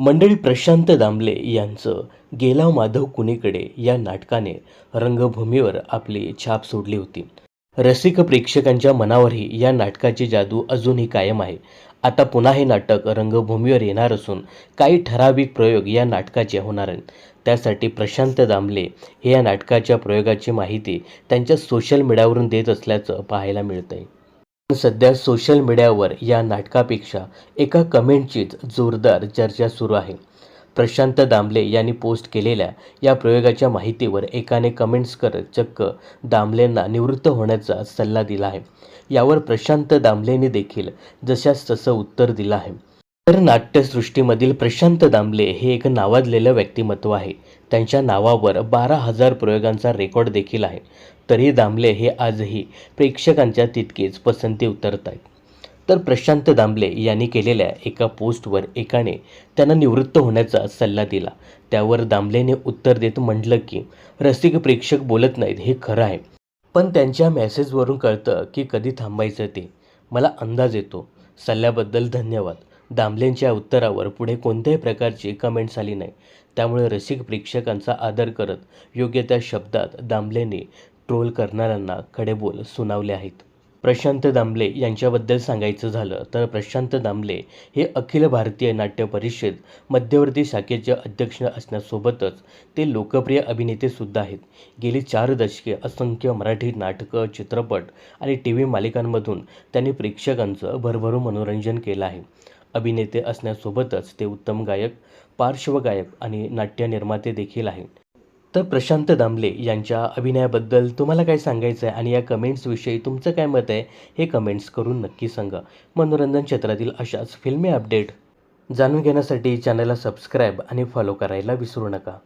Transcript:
मंडळी प्रशांत दामले यांचं गेला माधव कुणीकडे या नाटकाने रंगभूमीवर आपली छाप सोडली होती. रसिक प्रेक्षकांच्या मनावरही या नाटकाची जादू अजूनही कायम आहे. आता पुन्हा हे नाटक रंगभूमीवर येणार असून काही ठराविक प्रयोग या नाटकाचे होणार आहेत. त्यासाठी प्रशांत दामले हे या नाटकाच्या प्रयोगाची माहिती त्यांच्या सोशल मीडियावरून देत असल्याचं पाहायला मिळतं आहे सध्या सोशल मीडियावर या नाटकापेक्षा एका कमेंटचीच जोरदार चर्चा सुरू आहे. प्रशांत दामले यांनी पोस्ट केलेल्या या प्रयोगाच्या माहितीवर एकाने कमेंट्स करत चक्क दामलेंना निवृत्त होण्याचा सल्ला दिला आहे. यावर प्रशांत दामलेंनी देखील जशास तसं उत्तर दिलं आहे. तर नाट्यसृष्टीमधील प्रशांत दामले हे एक नावाजलेलं व्यक्तिमत्व आहे. त्यांच्या नावावर बारा हजार प्रयोगांचा रेकॉर्ड देखील आहे. तरी दामले हे आजही प्रेक्षकांच्या तितकेच पसंती उतरत आहेत. तर प्रशांत दामले यांनी केलेल्या एका पोस्टवर एकाने त्यांना निवृत्त होण्याचा सल्ला दिला. त्यावर दामलेने उत्तर देत म्हटलं की रसिक प्रेक्षक बोलत नाहीत हे खरं आहे. पण त्यांच्या मेसेजवरून कळतं की कधी थांबायचं ते. मला अंदाज येतो. सल्ल्याबद्दल धन्यवाद. दामलेंच्या उत्तरावर पुढे कोणत्याही प्रकारची कमेंट्स आली नाही. त्यामुळे रसिक प्रेक्षकांचा आदर करत योग्य त्या शब्दात दामलेंनी ट्रोल करणाऱ्यांना खडेबोल सुनावले आहेत. प्रशांत दामले यांच्याबद्दल सांगायचं झालं तर प्रशांत दामले हे अखिल भारतीय नाट्य परिषद मध्यवर्ती शाखेचे अध्यक्ष असण्यासोबतच ते लोकप्रिय अभिनेतेसुद्धा आहेत. गेली चार दशके असंख्य मराठी नाटकं चित्रपट आणि टी व्ही मालिकांमधून त्यांनी प्रेक्षकांचं भरभरून मनोरंजन केलं आहे. अभिनेते असण्यासोबतच ते उत्तम गायक पार्श्वगायक आणि नाट्य निर्माते देखील आहेत. तर प्रशांत दामले यांच्या अभिनयाबद्दल तुम्हाला काय सांगायचं आहे आणि या कमेंट्सविषयी तुमचं काय मत आहे हे कमेंट्स करून नक्की सांगा. मनोरंजन क्षेत्रातील अशाच फिल्मी अपडेट जाणून घेण्यासाठी चॅनलला सबस्क्राईब आणि फॉलो करायला विसरू नका.